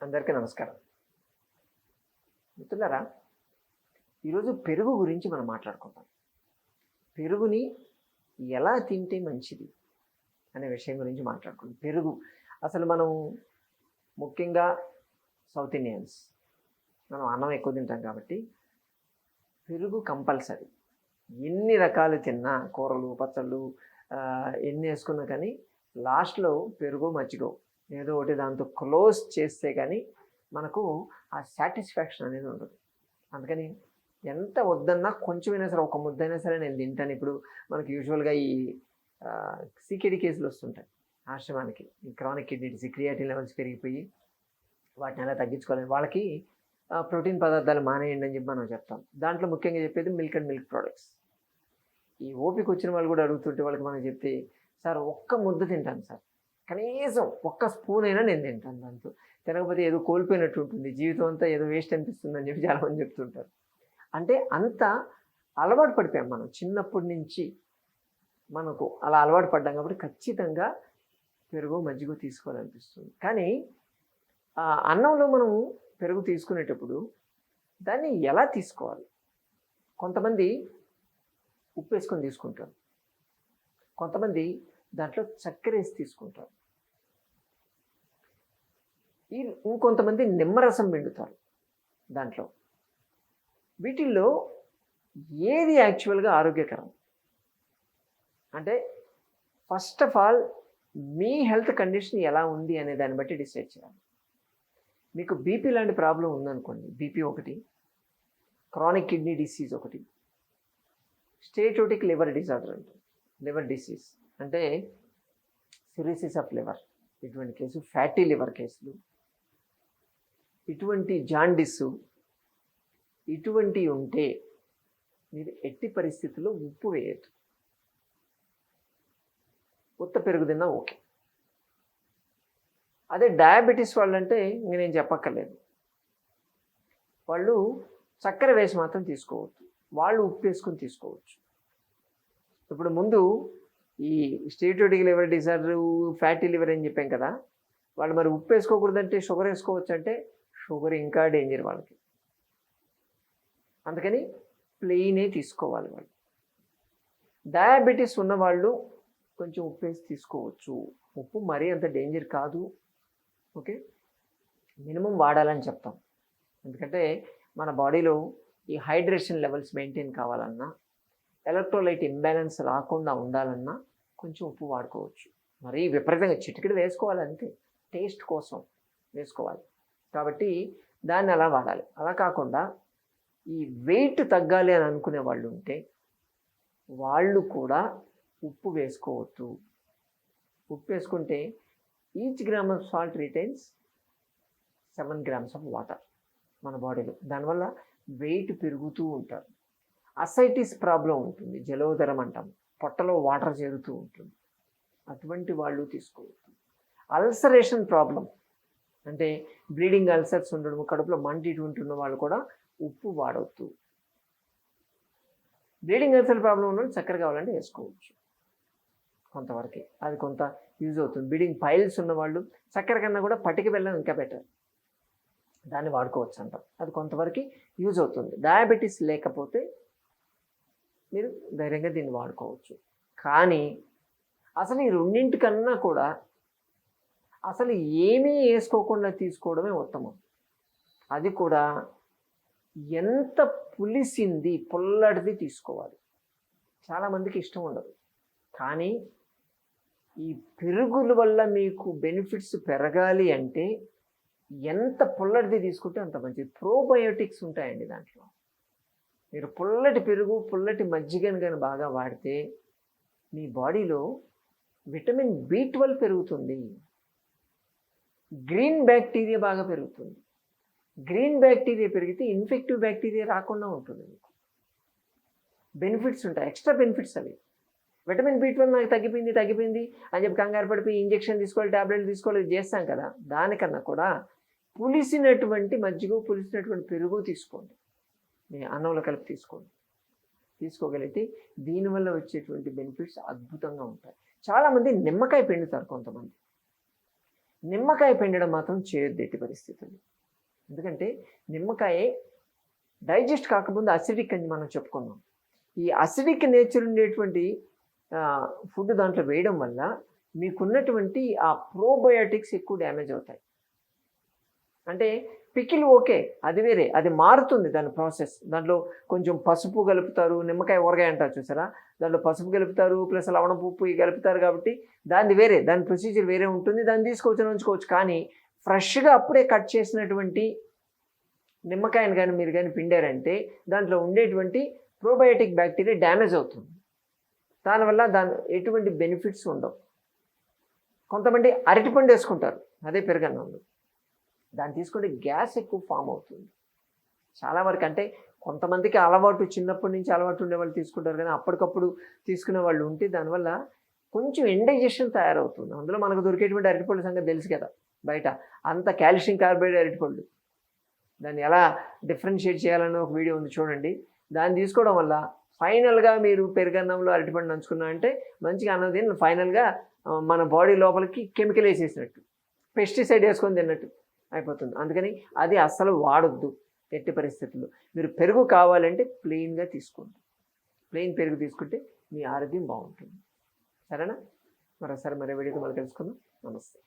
అందరికీ నమస్కారం. మిత్రులారా ఈరోజు పెరుగు గురించి మనం మాట్లాడుకుంటాం పెరుగుని ఎలా తింటే మంచిది అనే విషయం గురించి మాట్లాడుకుంటాం పెరుగు అసలు మనం ముఖ్యంగా సౌత్ ఇండియన్స్ మనం అన్నం ఎక్కువ తింటాం కాబట్టి పెరుగు కంపల్సరీ. ఎన్ని రకాలు తిన్నా కూరలు పచ్చళ్ళు ఎన్ని వేసుకున్నా కానీ లాస్ట్లో పెరుగు మజ్జిగో. ఏదో ఒకటి దాంతో క్లోజ్ చేస్తే కానీ మనకు ఆ సాటిస్ఫాక్షన్ అనేది ఉండదు. అందుకని ఎంత వద్దన్నా కొంచెమైనా సరే ఒక ముద్దైనా సరే నేను తింటాను. ఇప్పుడు మనకి యూజువల్గా ఈ సీకేడీ కేసులు వస్తుంటాయి ఆశ్రమానికి. ఈ chronic kidney disease creatinine levels పెరిగిపోయి వాటిని ఎలా తగ్గించుకోవాలి వాళ్ళకి ప్రోటీన్ పదార్థాలు మానేయండి అని చెప్పి మనం చెప్తాం. దాంట్లో ముఖ్యంగా చెప్పేది మిల్క్ అండ్ మిల్క్ ప్రోడక్ట్స్ ఈ ఓపిక వచ్చిన వాళ్ళు కూడా అడుగుతుంటే వాళ్ళకి మనం చెప్తే సార్ ఒక్క ముద్ద తింటాను సార్. కనీసం ఒక్క స్పూన్ అయినా నేను తింటాను దాంతో. తినకపోతే ఏదో కోల్పోయినట్టు ఉంటుంది. జీవితం అంతా ఏదో వేస్ట్ అనిపిస్తుంది అని చెప్పి చాలామంది చెప్తుంటారు. అంటే అంత అలవాటు పడిపోయాం మనం. చిన్నప్పటి నుంచి మనకు అలా అలవాటు పడ్డాం కాబట్టి ఖచ్చితంగా పెరుగు మజ్జిగ తీసుకోవాలనిపిస్తుంది. కానీ ఆ అన్నంలో మనం పెరుగు తీసుకునేటప్పుడు దాన్ని ఎలా తీసుకోవాలి? కొంతమంది ఉప్పు వేసుకొని తీసుకుంటారు. కొంతమంది దాంట్లో చక్కెర వేసి తీసుకుంటారు. ఈ ఇంకొంతమంది నిమ్మరసం పిండుతారు దాంట్లో. వీటిల్లో ఏది యాక్చువల్గా ఆరోగ్యకరం? అంటే ఫస్ట్ ఆఫ్ ఆల్ మీ హెల్త్ కండిషన్ ఎలా ఉంది అనే దాన్ని బట్టి డిసైడ్ చేయాలి. మీకు బీపీ లాంటి ప్రాబ్లం ఉందనుకోండి బీపీ ఒకటి క్రానిక్ కిడ్నీ డిసీజ్ ఒకటి స్టేటోటిక్ లివర్ డిజార్డర్ అంటే లివర్ డిసీజ్. అంటే సిరిసిస్ ఆఫ్ లివర్ ఇటువంటి కేసు ఫ్యాటీ లివర్ కేసులు ఇటువంటి జాండిస్ ఇటువంటివి ఉంటే మీరు ఎట్టి పరిస్థితుల్లో ఉప్పు వేయద్దు. ఉత్త పెరుగు తిన్నా ఓకే. అదే డయాబెటీస్ వాళ్ళంటే ఇంక నేను చెప్పక్కర్లేదు. వాళ్ళు చక్కెర వేసి మాత్రం తీసుకోవచ్చు వాళ్ళు ఉప్పు వేసుకొని తీసుకోవచ్చు. ఇప్పుడు ముందు ఈ steatotic liver disorder fatty liver అని చెప్పాం కదా వాళ్ళు మరి ఉప్పు వేసుకోకూడదంటే షుగర్ వేసుకోవచ్చు అంటే షుగర్ ఇంకా డేంజర్ వాళ్ళకి. అందుకని ప్లెయినే తీసుకోవాలి వాళ్ళు. డయాబెటీస్ ఉన్నవాళ్ళు కొంచెం ఉప్పు వేసి తీసుకోవచ్చు. ఉప్పు మరీ అంత డేంజర్ కాదు. ఓకే? మినిమం వాడాలని చెప్తాం. ఎందుకంటే మన బాడీలో ఈ హైడ్రేషన్ లెవెల్స్ మెయింటైన్ కావాలన్నా ఎలక్ట్రోలైట్ ఇంబ్యాలెన్స్ రాకుండా ఉండాలన్నా కొంచెం ఉప్పు వాడుకోవచ్చు. మరీ విపరీతంగా చిటికెడు వేసుకోవాలి అంతే. టేస్ట్ కోసం వేసుకోవాలి. కాబట్టి దాన్ని అలా వాడాలి. అలా కాకుండా ఈ వెయిట్ తగ్గాలి అని అనుకునే వాళ్ళు ఉంటే వాళ్ళు కూడా ఉప్పు వేసుకోవద్దు. ఉప్పు వేసుకుంటే each gram of salt retains seven grams of water మన బాడీలో. దానివల్ల వెయిట్ పెరుగుతూ ఉంటారు. అసైటిస్ ప్రాబ్లం ఉంటుంది జలోదరం అంటాం. పొట్టలో వాటర్ చేరుతూ ఉంటుంది. అటువంటి వాళ్ళు తీసుకోవచ్చు అల్సరేషన్ ప్రాబ్లం. అంటే బ్లీడింగ్ అల్సర్స్ ఉండడం కడుపులో మంటిటి ఉంటున్న వాళ్ళు కూడా ఉప్పు వాడవద్దు బ్లీడింగ్ అల్సర్ ప్రాబ్లం ఉన్న చక్కెర కావాలంటే వేసుకోవచ్చు. కొంతవరకు. అది కొంత యూజ్ అవుతుంది. బ్లీడింగ్ పైల్స్ ఉన్నవాళ్ళు చక్కెర కన్నా కూడా పటికి వెళ్ళడం ఇంకా బెటర్. దాన్ని వాడుకోవచ్చు అంటాం. అది కొంతవరకు యూజ్ అవుతుంది. డయాబెటీస్ లేకపోతే మీరు ధైర్యంగా దీన్ని వాడుకోవచ్చు. కానీ అసలు ఈ రెండింటికన్నా కూడా అసలు ఏమీ వేసుకోకుండా తీసుకోవడమే ఉత్తమం. అది కూడా ఎంత పులిసింది పుల్లడిది తీసుకోవాలి. చాలామందికి ఇష్టం ఉండదు. కానీ ఈ పెరుగుల వల్ల మీకు బెనిఫిట్స్ పెరగాలి అంటే ఎంత పుల్లడిది తీసుకుంటే అంత మంచిది. ప్రోబయోటిక్స్ ఉంటాయండి దాంట్లో. మీరు పుల్లటి పెరుగు పుల్లటి మజ్జిగను కానీ బాగా వాడితే మీ బాడీలో విటమిన్ బి ట్వెల్వ్ పెరుగుతుంది. గ్రీన్ బ్యాక్టీరియా బాగా పెరుగుతుంది. గ్రీన్ బ్యాక్టీరియా పెరిగితే ఇన్ఫెక్టివ్ బ్యాక్టీరియా రాకుండా ఉంటుంది మీకు. బెనిఫిట్స్ ఉంటాయి. ఎక్స్ట్రా బెనిఫిట్స్ అవి. విటమిన్ బి ట్వెల్వ్ నాకు తగ్గిపోయింది తగ్గిపోయింది అని చెప్పి కంగారు పడిపోయి ఇంజెక్షన్ తీసుకోవాలి ట్యాబ్లెట్లు తీసుకోవాలి చేస్తాం కదా. దానికన్నా కూడా పులిసినటువంటి మజ్జిగ పులిసినటువంటి పెరుగు తీసుకోండి. మీ అన్నంలో కలిపి తీసుకోండి. తీసుకోగలిగితే దీనివల్ల వచ్చేటువంటి బెనిఫిట్స్ అద్భుతంగా ఉంటాయి. చాలామంది నిమ్మకాయ పిండుతారు కొంతమంది. నిమ్మకాయ పిండడం మాత్రం చేయొద్దు ఎట్టి పరిస్థితుల్లో ఎందుకంటే నిమ్మకాయ డైజెస్ట్ కాకముందు అసిడిక్ అని మనం చెప్పుకున్నాం. ఈ అసిడిక్ నేచర్ ఉండేటువంటి ఫుడ్ దాంట్లో వేయడం వల్ల మీకున్నటువంటి ఆ ప్రోబయోటిక్స్ ఎక్కువ డ్యామేజ్ అవుతాయి. అంటే పికిల్ ఓకే అది వేరే అది మారుతుంది దాని ప్రాసెస్. దాంట్లో కొంచెం పసుపు కలుపుతారు నిమ్మకాయ ఊరగాయ అంటారు చూసారా? దాంట్లో పసుపు కలుపుతారు ప్లస్ లవణం ఉప్పు ఇవి కలుపుతారు కాబట్టి దాన్ని వేరే దాని ప్రొసీజర్ వేరే ఉంటుంది దాన్ని తీసుకోవచ్చు ఉంచుకోవచ్చు. కానీ ఫ్రెష్గా అప్పుడే కట్ చేసినటువంటి నిమ్మకాయని కానీ మీరు కానీ పిండారంటే దాంట్లో ఉండేటువంటి ప్రోబయోటిక్ బ్యాక్టీరియా డ్యామేజ్ అవుతుంది. దానివల్ల దాని ఎటువంటి బెనిఫిట్స్ ఉండవు. కొంతమంది అరటిపండు వేసుకుంటారు అదే పెరగన్నంలో. దాన్ని తీసుకుంటే గ్యాస్ ఎక్కువ ఫామ్ అవుతుంది. చాలా వరకు అంటే కొంతమందికి అలవాటు చిన్నప్పటి నుంచి అలవాటు ఉండే వాళ్ళు తీసుకుంటారు కానీ అప్పటికప్పుడు తీసుకునే వాళ్ళు ఉంటే దానివల్ల కొంచెం ఇండైజెషన్ తయారవుతుంది. అందులో మనకు దొరికేటువంటి అరటిపళ్ళు సంగతి తెలుసు కదా బయట. అంత కాల్షియం కార్బైడ్ అరటిపళ్ళు. దాన్ని ఎలా డిఫరెన్షియేట్ చేయాలని ఒక వీడియో ఉంది చూడండి. దాన్ని తీసుకోవడం వల్ల ఫైనల్గా మీరు పెరుగన్నంలో అరటిపండు నంచుకున్నా అంటే మంచిగా అన్నం తిని ఫైనల్గా మన బాడీ లోపలికి కెమికల్ వేసేసినట్టు. పెస్టిసైడ్ వేసుకొని తిన్నట్టు. అయిపోతుంది. అందుకని అది అస్సలు వాడొద్దు ఎట్టి పరిస్థితుల్లో. మీరు పెరుగు కావాలంటే ప్లెయిన్గా తీసుకోండి. ప్లెయిన్ పెరుగు తీసుకుంటే మీ ఆరోగ్యం బాగుంటుంది. సరేనా? మరోసారి మరో వీడియోతో మళ్ళీ తెలుసుకుందాం నమస్తే.